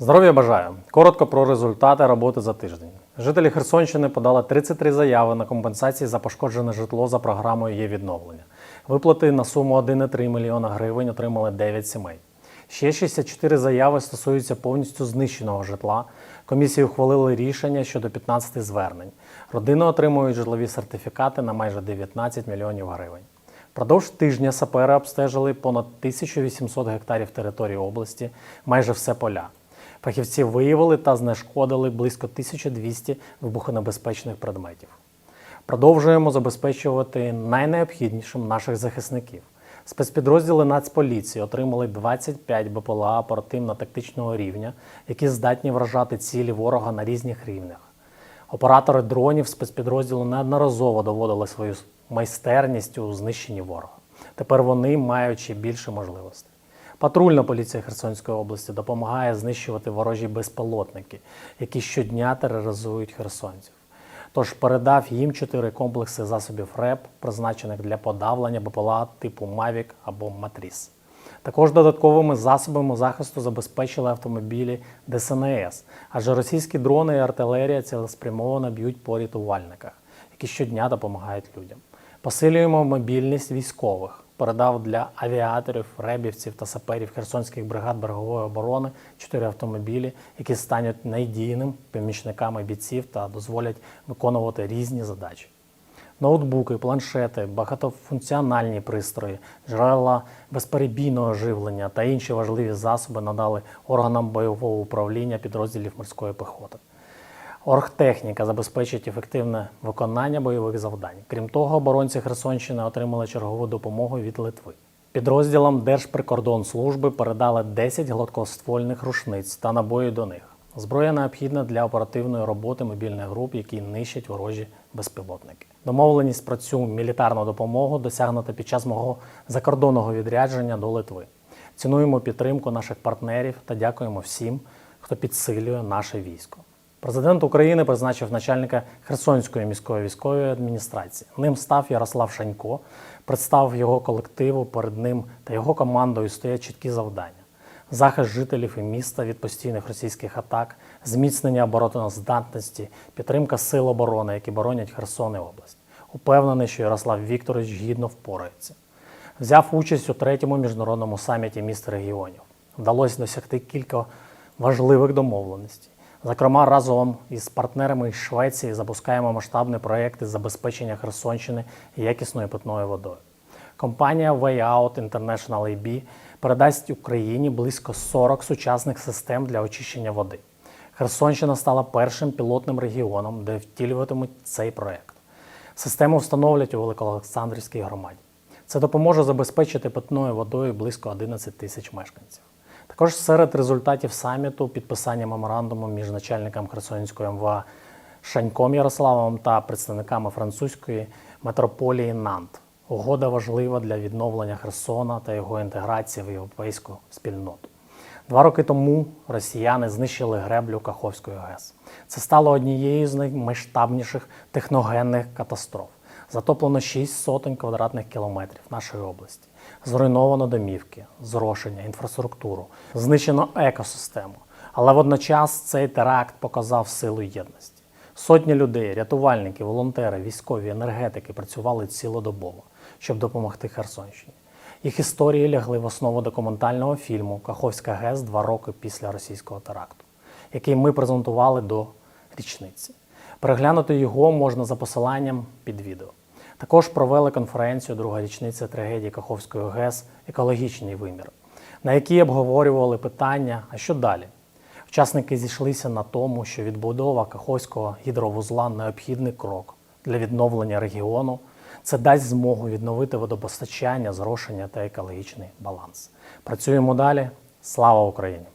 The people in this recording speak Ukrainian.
Здоров'я бажаю. Коротко про результати роботи за тиждень. Жителі Херсонщини подали 33 заяви на компенсації за пошкоджене житло за програмою є відновлення. Виплати на суму 1,3 мільйона гривень отримали 9 сімей. Ще 64 заяви стосуються повністю знищеного житла. Комісії ухвалили рішення щодо 15 звернень. Родини отримують житлові сертифікати на майже 19 мільйонів гривень. Впродовж тижня сапери обстежили понад 1800 гектарів території області, майже все поля. Фахівці виявили та знешкодили близько 1200 вибухонебезпечних предметів. Продовжуємо забезпечувати найнеобхіднішим наших захисників. Спецпідрозділи Нацполіції отримали 25 БПЛА оперативно-тактичного рівня, які здатні вражати цілі ворога на різних рівнях. Оператори дронів спецпідрозділу неодноразово доводили свою майстерність у знищенні ворога. Тепер вони мають ще більше можливостей. Патрульна поліція Херсонської області допомагає знищувати ворожі безпілотники, які щодня тероризують херсонців. Тож передав їм чотири комплекси засобів РЕП, призначених для подавлення БПЛА типу Мавік або Матріс. Також додатковими засобами захисту забезпечили автомобілі ДСНС, адже російські дрони і артилерія цілеспрямовано б'ють по рятувальниках, які щодня допомагають людям. Посилюємо мобільність військових. Передав для авіаторів, ребівців та саперів Херсонських бригад берегової оборони чотири автомобілі, які стануть надійним помічниками бійців та дозволять виконувати різні задачі ноутбуки, планшети, багатофункціональні пристрої, джерела безперебійного живлення та інші важливі засоби надали органам бойового управління підрозділів морської піхоти. Оргтехніка забезпечить ефективне виконання бойових завдань. Крім того, оборонці Херсонщини отримали чергову допомогу від Литви. Підрозділам Держприкордонслужби передали 10 гладкоствольних рушниць та набої до них. Зброя необхідна для оперативної роботи мобільних груп, які нищать ворожі безпілотники. Домовленість про цю мілітарну допомогу досягнута під час мого закордонного відрядження до Литви. Цінуємо підтримку наших партнерів та дякуємо всім, хто підсилює наше військо. Президент України призначив начальника Херсонської міської військової адміністрації. Ним став Ярослав Шанько, представив його колективу перед ним та його командою стоять чіткі завдання захист жителів і міста від постійних російських атак, зміцнення обороноздатності, підтримка сил оборони, які боронять Херсон і область. Упевнений, що Ярослав Вікторович гідно впорається. Взяв участь у третьому міжнародному саміті міст регіонів. Вдалося досягти кілька важливих домовленостей. Зокрема, разом із партнерами із Швеції запускаємо масштабний проєкт забезпечення Херсонщини якісною питною водою. Компанія Wayout International AB передасть Україні близько 40 сучасних систем для очищення води. Херсонщина стала першим пілотним регіоном, де втілюватимуть цей проект. Систему встановлять у Великоолександрівській громаді. Це допоможе забезпечити питною водою близько 11 тисяч мешканців. Також серед результатів саміту підписання меморандуму між начальником Херсонської МВА Шаньком Ярославом та представниками французької метрополії Нант. Угода важлива для відновлення Херсона та його інтеграції в європейську спільноту. Два роки тому росіяни знищили греблю Каховської ГЕС. Це стало однією з наймасштабніших техногенних катастроф. Затоплено 6 сотень квадратних кілометрів нашої області. Зруйновано домівки, зрошення, інфраструктуру, знищено екосистему. Але водночас цей теракт показав силу єдності. Сотні людей, рятувальники, волонтери, військові, енергетики працювали цілодобово, щоб допомогти Херсонщині. Їх історії лягли в основу документального фільму Каховська ГЕС два роки після російського теракту, який ми презентували до річниці. Переглянути його можна за посиланням під відео. Також провели конференцію Друга річниця трагедії Каховської ГЕС Екологічний вимір, на якій обговорювали питання, а що далі. Учасники зійшлися на тому, що відбудова Каховського гідровузла необхідний крок для відновлення регіону. Це дасть змогу відновити водопостачання, зрошення та екологічний баланс. Працюємо далі. Слава Україні!